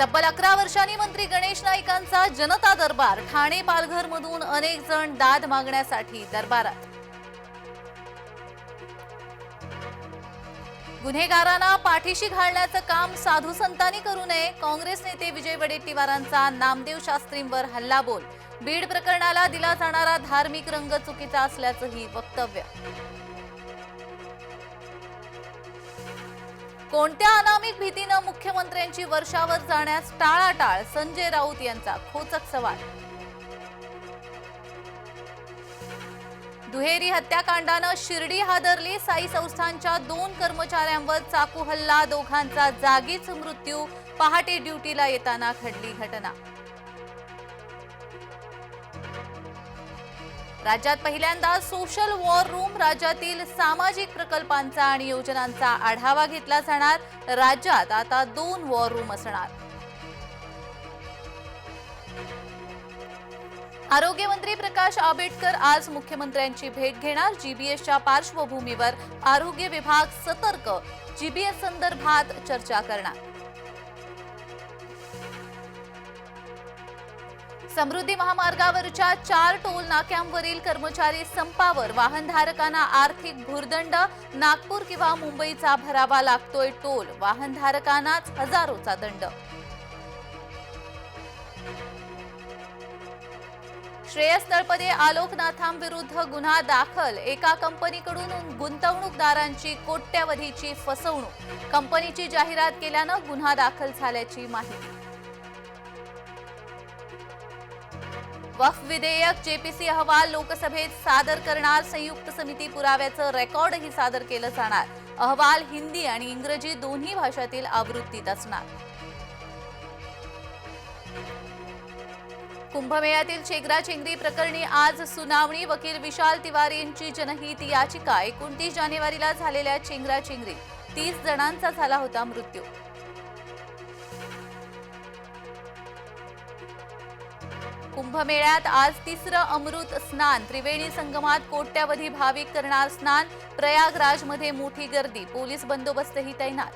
तब्बल अकरा वर्षांनी मंत्री गणेश नाईकांचा जनता दरबार ठाणे पालघर मधून अनेक जण दाद मागण्यासाठी दरबारात. गुन्हेगारांना पाठीशी घालण्याचं काम साधू संतांनी करू नये. काँग्रेस नेते विजय वडेट्टीवारांचा नामदेव शास्त्रींवर हल्लाबोल. बीड प्रकरणाला दिला जाणारा धार्मिक रंग चुकीचा असल्याचंही वक्तव्य. कोणत्या अनामिक भीतीनं मुख्यमंत्र्यांची वर्षावर जाण्यास टाळाटाळ? संजय राऊत यांचा खोचक सवाल. दुहेरी हत्याकांडानं शिर्डी हादरली. साई संस्थांच्या दोन कर्मचाऱ्यांवर चाकू हल्ला. दोघांचा जागीच मृत्यू. पहाटे ड्युटीला येताना घडली घटना. राज्यात पहिल्यांदा सोशल वॉर रूम राज्यातील सामाजिक प्रकल्पांचा आणि योजनांचा आढावा घेतला जाणार. राज्यात आता दोन वॉर रूम असणार. आरोग्यमंत्री प्रकाश आंबेडकर आज मुख्यमंत्र्यांची भेट घेणार. जीबीएसच्या पार्श्वभूमीवर आरोग्य विभाग सतर्क. जीबीएस संदर्भात चर्चा करणार. समृद्धी महामार्गावरच्या चार टोल नाक्यांवरील कर्मचारी संपावर वाहनधारकांना आर्थिक भुर्दंड नागपूर किंवा मुंबईचा भरावा लागतोय टोल वाहनधारकांनाच हजारोचा दंड. श्रेयस तळपदे आलोकनाथांविरुद्ध गुन्हा दाखल एका कंपनीकडून गुंतवणूकदारांची कोट्यवधीची फसवणूक. कंपनीची जाहिरात केल्यानं गुन्हा दाखल झाल्याची माहिती. वक्फ विधेयक जेपीसी अहवाल लोकसभेत सादर करणार संयुक्त समिती पुराव्याचं रेकॉर्डही सादर केलं जाणार. अहवाल हिंदी आणि इंग्रजी दोन्ही भाषातील आवृत्तीत असणार. कुंभमेळ्यातील चेंगराचेंगरी प्रकरणी आज सुनावणी. वकील विशाल तिवारींची जनहित याचिका. एकोणतीस जानेवारीला झालेल्या चेंगराचेंगरीत तीस जणांचा झाला होता मृत्यू. कुंभमेळ्यात आज तिसरं अमृत स्नान. त्रिवेणी संगमात कोट्यावधी भाविक करणार स्नान. प्रयागराजमध्ये मोठी गर्दी. पोलीस बंदोबस्तही तैनात.